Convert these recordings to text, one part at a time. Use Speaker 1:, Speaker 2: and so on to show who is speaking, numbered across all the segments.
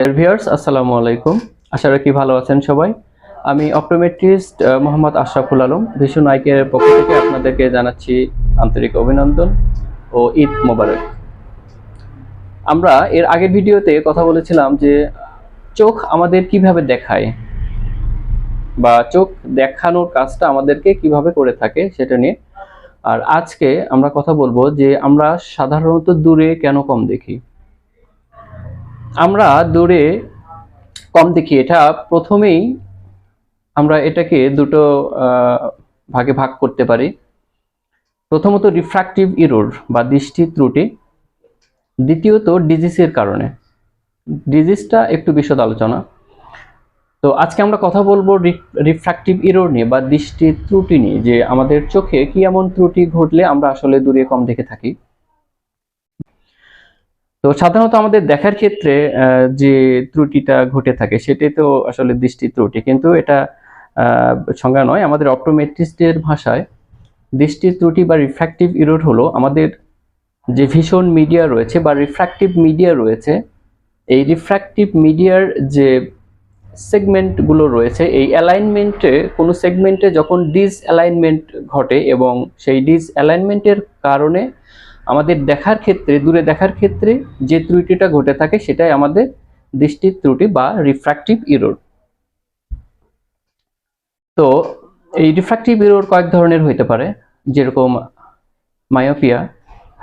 Speaker 1: Viewers আসসালামু আলাইকুম। আশা রাখি ভালো আছেন সবাই। আমি অপটোমেট্রিস্ট মোহাম্মদ আশরাফুল আলম, ভীষণ আইকের পক্ষ থেকে আপনাদেরকে জানাচ্ছি আন্তরিক অভিনন্দন ও ঈদ মোবারক। আমরা এর আগের ভিডিওতে কথা বলেছিলাম যে চোখ আমাদের কীভাবে দেখায় বা চোখ দেখানোর কাজটা আমাদেরকে কীভাবে করে থাকে সেটা নিয়ে। আর আজকে আমরা কথা বলব যে আমরা সাধারণত দূরে কেন কম দেখি? আমরা দূরে কম দেখি, এটা প্রথমেই আমরা এটাকে দুটো ভাগে ভাগ করতে পারি। প্রথমত রিফ্র্যাক্টিভ ইরোর বা দৃষ্টি ত্রুটি, দ্বিতীয়ত ডিজিজের কারণে। ডিজিজটা একটু বিশদ আলোচনা। তো আজকে আমরা কথা বলব রিফ্র্যাক্টিভ ইরোর নিয়ে বা দৃষ্টি ত্রুটি নিয়ে, যে আমাদের চোখে কি এমন ত্রুটি ঘটলে আমরা আসলে দূরে কম দেখে থাকি। তো সাধারণত আমাদের দেখার ক্ষেত্রে যে ত্রুটিটা ঘটে থাকে, সেটাই তো আসলে দৃষ্টি ত্রুটি। কিন্তু এটা সংজ্ঞা নয়। আমাদের অপটোমেট্রিস্টের ভাষায় দৃষ্টি ত্রুটি বা রিফ্র্যাক্টিভ ইরোড হলো আমাদের যে ভীষণ মিডিয়া রয়েছে বা রিফ্র্যাক্টিভ মিডিয়া রয়েছে, এই রিফ্র্যাক্টিভ মিডিয়ার যে সেগমেন্টগুলো রয়েছে, এই অ্যালাইনমেন্টে কোনো সেগমেন্টে যখন ডিস অ্যালাইনমেন্ট ঘটে এবং সেই ডিস অ্যালাইনমেন্টের কারণে আমাদের দেখার ক্ষেত্রে, দূরে দেখার ক্ষেত্রে যে ত্রুটিটা ঘটে থাকে সেটাই আমাদের দৃষ্টির ত্রুটি বা রিফ্র্যাক্টিভ ইরোর তো এই রিফ্র্যাক্টিভ ইরোর কয়েক ধরনের হইতে পারে, যেরকম myopia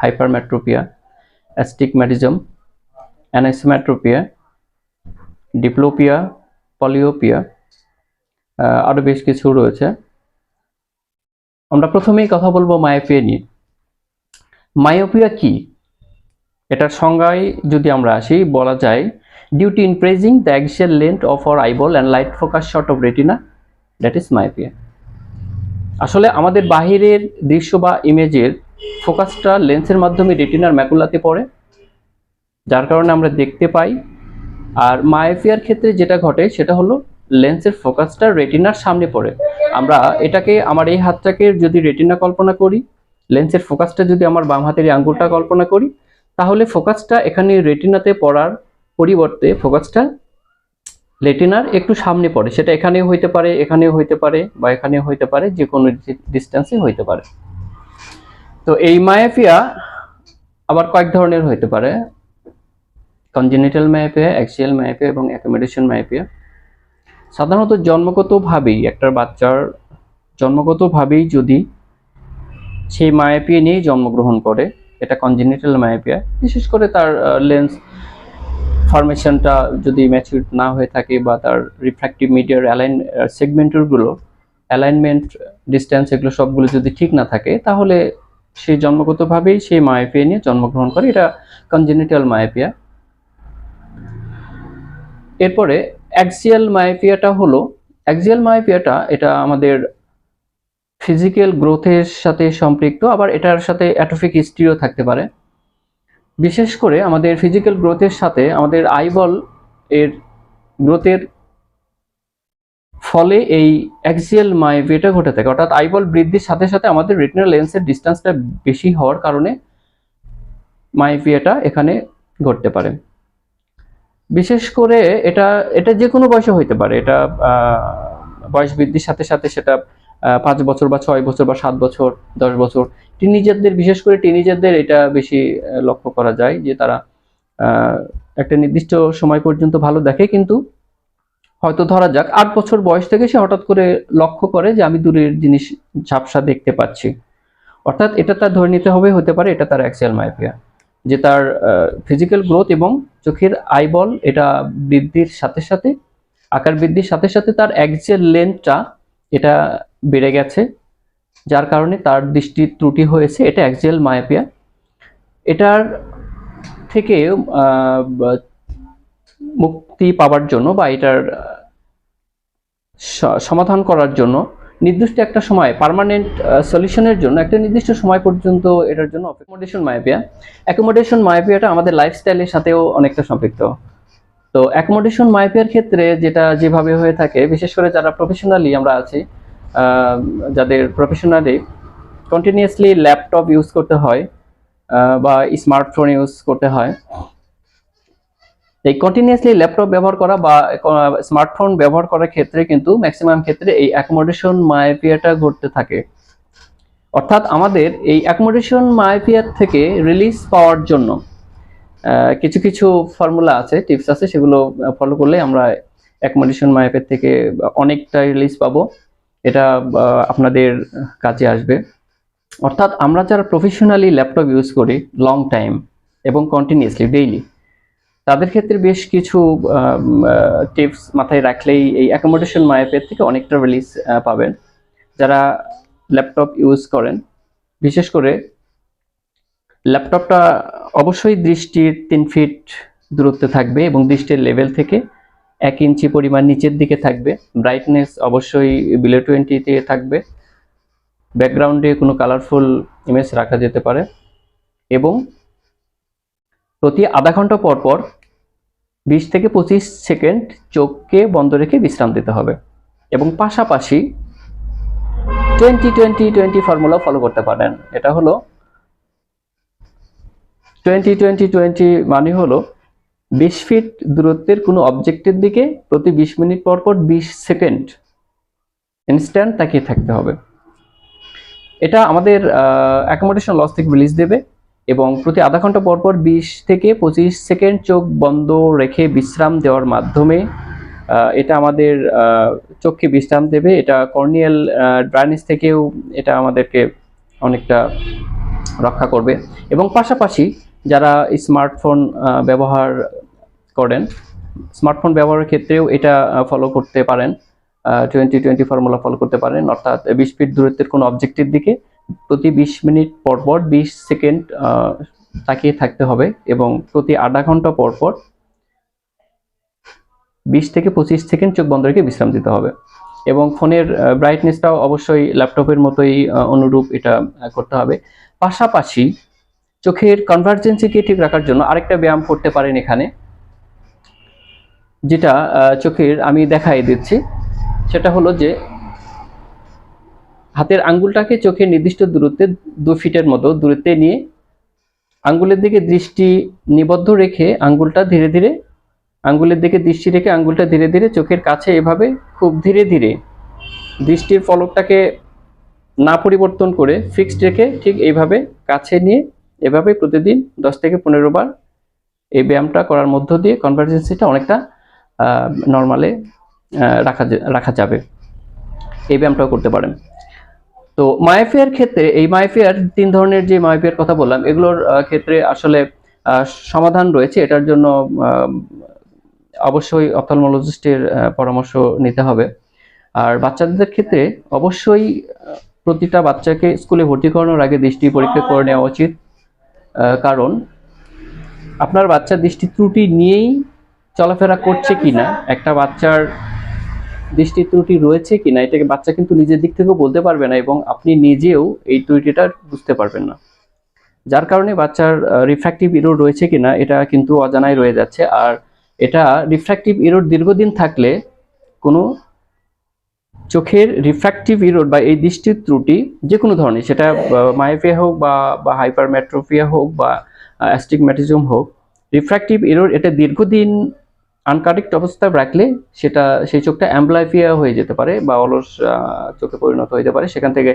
Speaker 1: hypermetropia astigmatism anisometropia diplopia polyopia আরও বেশ কিছু রয়েছে। আমরা প্রথমেই কথা বলব মায়োপিয়া নিয়ে। মায়োপিয়া কি? এটার সংজ্ঞায় যদি আমরা আসি, বলা যায় due to increasing the axial length of our eyeball and light focus short of retina that is myopia আসলে আমাদের বাহিরের দৃশ্য বা ইমেজের ফোকাসটা লেন্সের মাধ্যমে রেটিনার ম্যাকুলাতে পড়ে, যার কারণে আমরা দেখতে পাই। আর মায়োপিয়ার ক্ষেত্রে যেটা ঘটে, সেটা হলো লেন্সের ফোকাসটা রেটিনার সামনে পড়ে। আমরা এটাকে, আমার এই হাতটাকে যদি রেটিনা কল্পনা করি লেন্সের ফোকাসটা যদি আমার বাম হাতের এই আঙ্গুলটা কল্পনা করি, তাহলে ফোকাসটা এখানে রেটিনাতে পড়ার পরিবর্তে ফোকাসটা রেটিনার একটু সামনে পড়ে। সেটা এখানেও হইতে পারে, এখানেও হইতে পারে বা এখানেও হইতে পারে, যে কোনো ডিস্টেন্সে হইতে পারে। তো এই মায়াপিয়া আবার কয়েক ধরনের হইতে পারে। কনজেনিটাল মায়াপিয়া অ্যাক্সিয়াল মায়াপিয়া এবং অ্যাকোমোডেশন মায়াপিয়া সাধারণত জন্মগতভাবেই, একটা বাচ্চার জন্মগতভাবেই যদি সেই মায়াপিয়া নিয়েই জন্মগ্রহণ করে। এটা কনজেনিটাল মায়াপিয়া বিশেষ করে তার লেন্স ফরমেশনটা যদি ম্যাচিউর না হয়ে থাকে বা তার রিফ্র্যাক্টিভ মিডিয়ার অ্যালাইন সেগমেন্টগুলো অ্যালাইনমেন্ট ডিস্টেন্স এগুলো সবগুলো যদি ঠিক না থাকে, তাহলে সে জন্মগতভাবেই সেই মায়াপিয়া নিয়ে জন্মগ্রহণ করে। এটা কনজেনিটাল মায়াপিয়া এরপরে অ্যাক্সিয়াল মায়াপিয়াটা হলো অ্যাক্সিয়াল মায়াপিয়াটা এটা আমাদের ফিজিক্যাল গ্রোথের সাথে সম্পৃক্ত, আবার এটার সাথে অ্যাটোফিক হিস্ট্রিও থাকতে পারে। বিশেষ করে আমাদের ফিজিক্যাল গ্রোথের সাথে আমাদের আইবল এর গ্রোথের ফলে এই অ্যাক্সিয়াল মায়োপিয়াটা ঘটে থাকে। অর্থাৎ আইবল বৃদ্ধির সাথে সাথে আমাদের রেটিনাল লেন্সের ডিস্টেন্সটা বেশি হওয়ার কারণে মায়োপিয়াটা এখানে ঘটতে পারে। বিশেষ করে এটা এটা যে কোনো বয়সে হইতে পারে। এটা বয়স বৃদ্ধির সাথে সাথে সেটা পাঁচ বছর বা ছয় বছর বা সাত বছর, দশ বছর। টিনিজারদের বিশেষ করে টিনিজারদের এটা বেশি লক্ষ্য করা যায় যে তারা একটা নির্দিষ্ট সময় পর্যন্ত ভালো দেখে কিন্তু হয়তো ধরা যাক আট বছর বয়স থেকে সে হঠাৎ করে লক্ষ্য করে যে আমি দূরের জিনিস ঝাপসা দেখতে পাচ্ছি। অর্থাৎ এটা তার ধরে নিতে হবে, হতে পারে এটা তার অ্যাক্সিয়াল মায়োপিয়া যে তার ফিজিক্যাল গ্রোথ এবং চোখের আইবল এটা বৃদ্ধির সাথে সাথে, আকার বৃদ্ধির সাথে সাথে তার অ্যাক্সিয়াল লেন্থটা এটা বেড়ে গেছে, যার কারণে তার দৃষ্টি ত্রুটি হয়েছে। এটা অ্যাক্সিয়াল মায়াপিয়া। এটার থেকে মুক্তি পাওয়ার জন্য বা এটার সমাধান করার জন্য নির্দিষ্ট একটা সময় পার্মানেন্ট সলিউশনের জন্য, একটা নির্দিষ্ট সময় পর্যন্ত এটার জন্য অ্যাকোমোডেশন মায়োপিয়া। অ্যাকোমোডেশন মায়োপিয়াটা আমাদের লাইফস্টাইলের সাথেও অনেকটা সম্পৃক্ত। তো অ্যাকোমোডেশন মায়োপিয়ার ক্ষেত্রে যেটা যেভাবে হয়ে থাকে, বিশেষ করে যারা প্রফেশনালি আমরা আছি যাদের প্রফেশনালি কন্টিনিউয়াসলি ল্যাপটপ ইউজ করতে হয় বা স্মার্টফোন ইউজ করতে হয়, এই কন্টিনিউয়াসলি ল্যাপটপ ব্যবহার করা বা স্মার্টফোন ব্যবহার করার ক্ষেত্রে কিন্তু ম্যাক্সিমাম ক্ষেত্রে এই অ্যাকোমোডেশন মায়োপিয়াটা ঘটতে থাকে। অর্থাৎ আমাদের এই অ্যাকোমোডেশন মায়োপিয়ার থেকে রিলিজ পাওয়ার জন্য কিছু কিছু ফর্মুলা আছে টিপস আছে, সেগুলো ফলো করলে আমরা অ্যাকোমোডেশন মায়োপিয়ার থেকে অনেকটা রিলিজ পাবো। এটা আপনাদের কাজে আসবে। অর্থাৎ আমরা যারা প্রফেশনালি ল্যাপটপ ইউজ করি লং টাইম এবং কন্টিনিউয়াসলি ডেইলি তাদের ক্ষেত্রে বেশ কিছু টিপস মাথায় রাখলেই এই অ্যাকোমোডেশন মায়াপের থেকে অনেকটা রিলিজ পাবেন। যারা ল্যাপটপ ইউজ করেন, বিশেষ করে ল্যাপটপটা অবশ্যই দৃষ্টির তিন ফিট দূরত্বে থাকবে এবং দৃষ্টির লেভেল থেকে এক ইঞ্চি পরিমাণ নিচের দিকে থাকবে। ব্রাইটনেস অবশ্যই বিলো টোয়েন্টিতে থাকবে। ব্যাকগ্রাউন্ডে কোনো কালারফুল ইমেজ রাখা যেতে পারে। এবং প্রতি আধা ঘণ্টা পর পর বিশ থেকে পঁচিশ সেকেন্ড চোখকে বন্ধ রেখে বিশ্রাম দিতে হবে। এবং পাশাপাশি twenty twenty twenty formula follow করতে পারেন। এটা হলো টোয়েন্টি টোয়েন্টি টোয়েন্টি মানে হলো বিশ ফিট দূরত্বের কোনো অবজেক্টের দিকে প্রতি বিশ মিনিট পর পর বিশ সেকেন্ড ইনস্ট্যান্ট তাকিয়ে থাকতে হবে। এটা আমাদের অ্যাকোমোডেশন লস থেকে রিলিজ দেবে এবং প্রতি আধা ঘণ্টা পর পর বিশ থেকে পঁচিশ সেকেন্ড চোখ বন্ধ রেখে বিশ্রাম দেওয়ার মাধ্যমে এটা আমাদের চোখকে বিশ্রাম দেবে। এটা কর্নিয়াল ড্রাইনেস থেকেও এটা আমাদেরকে অনেকটা রক্ষা করবে। এবং পাশাপাশি যারা স্মার্টফোন ব্যবহার করেন স্মার্টফোন ব্যবহারের ক্ষেত্রেও এটা ফলো করতে পারেন টোয়েন্টি টোয়েন্টি ফর্মুলা ফলো করতে পারেন, অর্থাৎ বিশ ফিট দূরত্বের কোনো অবজেক্টের দিকে প্রতি বিশ মিনিট পর পর বিশ সেকেন্ড তাকিয়ে থাকতে হবে এবং প্রতি আধা ঘণ্টা পর পর বিশ থেকে পঁচিশ সেকেন্ড চোখ বন্ধ রেখে বিশ্রাম দিতে হবে এবং ফোনের ব্রাইটনেসটাও অবশ্যই ল্যাপটপের মতোই অনুরূপ এটা করতে হবে। পাশাপাশি চোখের কনভার্জেন্সিকে ঠিক রাখার জন্য আরেকটা ব্যায়াম করতে পারেন এখানে, যেটা চোখের আমি দেখাই দিচ্ছি। সেটা হলো যে, হাতের আঙ্গুলটাকে চোখের নির্দিষ্ট দূরত্বে দু ফিটের মতো দূরত্বে নিয়ে আঙ্গুলের দিকে দৃষ্টি নিবদ্ধ রেখে আঙ্গুলটা ধীরে ধীরে, আঙ্গুলের দিকে দৃষ্টি রেখে আঙ্গুলটা ধীরে ধীরে চোখের কাছে এভাবে খুব ধীরে ধীরে দৃষ্টির ফলকটাকে না পরিবর্তন করে ফিক্সড রেখে ঠিক এইভাবে কাছে নিয়ে এভাবে প্রতিদিন দশ থেকে পনেরো বার এই ব্যায়ামটা করার মধ্য দিয়ে কনভার্জেন্সিটা অনেকটা নর্মালে রাখা রাখা যাবে। এই ব্যায়ামটাও করতে পারেন। তো মায়াফিয়ার ক্ষেত্রে, এই মায়াফিয়ার তিন ধরনের যে মায়াফিয়ার কথা বললাম, এগুলোর ক্ষেত্রে আসলে সমাধান রয়েছে। এটার জন্য অবশ্যই অপথলমোলজিস্টের পরামর্শ নিতে হবে। আর বাচ্চাদের ক্ষেত্রে অবশ্যই প্রতিটা বাচ্চাকে স্কুলে ভর্তি করানোর আগে দৃষ্টি পরীক্ষা করে নেওয়া উচিত। কারণ আপনার বাচ্চার দৃষ্টি ত্রুটি নিয়েই চলাফেরা করছে কিনা, একটা বাচ্চার দৃষ্টি ত্রুটি রয়েছে কিনা, এটাকে বাচ্চা কিন্তু নিজের দিক থেকেও বলতে পারবে না এবং আপনি নিজেও এই ত্রুটিটা বুঝতে পারবেন না। যার কারণে বাচ্চার রিফ্র্যাক্টিভ ইরোড রয়েছে কিনা, এটা কিন্তু অজানায় রয়ে যাচ্ছে। আর এটা রিফ্র্যাক্টিভ ইরোড দীর্ঘদিন থাকলে কোনো চোখের রিফ্র্যাক্টিভ ইরোড বা এই দৃষ্টির ত্রুটি যে কোনো ধরনের সেটা মায়োপিয়া হোক বা বা হাইপারমেট্রোপিয়া হোক বা অ্যাস্টিগম্যাটিজম হোক রিফ্র্যাক্টিভ ইরোড এটা দীর্ঘদিন আনকারেক্ট অবস্থায় রাখলে সেটা সেই চোখটা অ্যাম্বলাইফিয়া হয়ে যেতে পারে বা অলস চোখে পরিণত হয়ে পারে। সেখান থেকে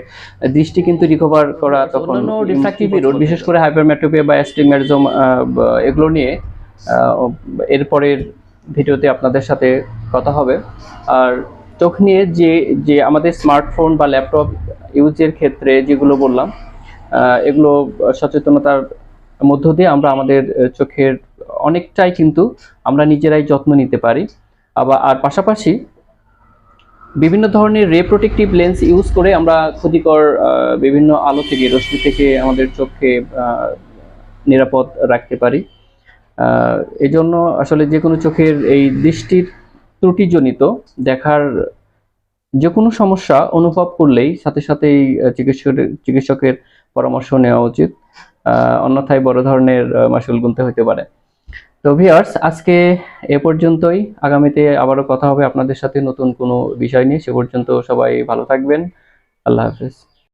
Speaker 1: দৃষ্টি কিন্তু রিকভার করা তখন রিফ্র্যাক্টিভ ইরোড বিশেষ করে হাইপারমেট্রোপিয়া বা অ্যাস্টিগম্যাটিজম এগুলো নিয়ে এরপরের ভিডিওতে আপনাদের সাথে কথা হবে। আর চোখ নিয়ে যে যে আমাদের স্মার্টফোন বা ল্যাপটপ ইউজের ক্ষেত্রে যেগুলো বললাম এগুলো সচেতনতার মধ্য দিয়ে আমরা আমাদের চোখের অনেকটাই কিন্তু আমরা নিজেরাই যত্ন নিতে পারি। আবার, আর পাশাপাশি বিভিন্ন ধরনের রে প্রোটেক্টিভ লেন্স ইউজ করে আমরা ক্ষতিকর বিভিন্ন আলো থেকে, রশ্মি থেকে আমাদের চোখকে নিরাপদ রাখতে পারি। এজন্য আসলে যে কোনো চোখের এই দৃষ্টির ত্রুটিজনিত, দেখার যে কোনো সমস্যা অনুভব করলেই সাথে সাথেই চিকিৎসকের চিকিৎসকের পরামর্শ নেওয়া উচিত। অন্যথায় বড় ধরনের মাসুল গুনতে হতে পারে। তো ভিয়ার্স আজকে এ পর্যন্তই। আগামীতে আবারও কথা হবে আপনাদের সাথে নতুন কোনো বিষয় নিয়ে। সে পর্যন্ত সবাই ভালো থাকবেন। আল্লাহ হাফেজ।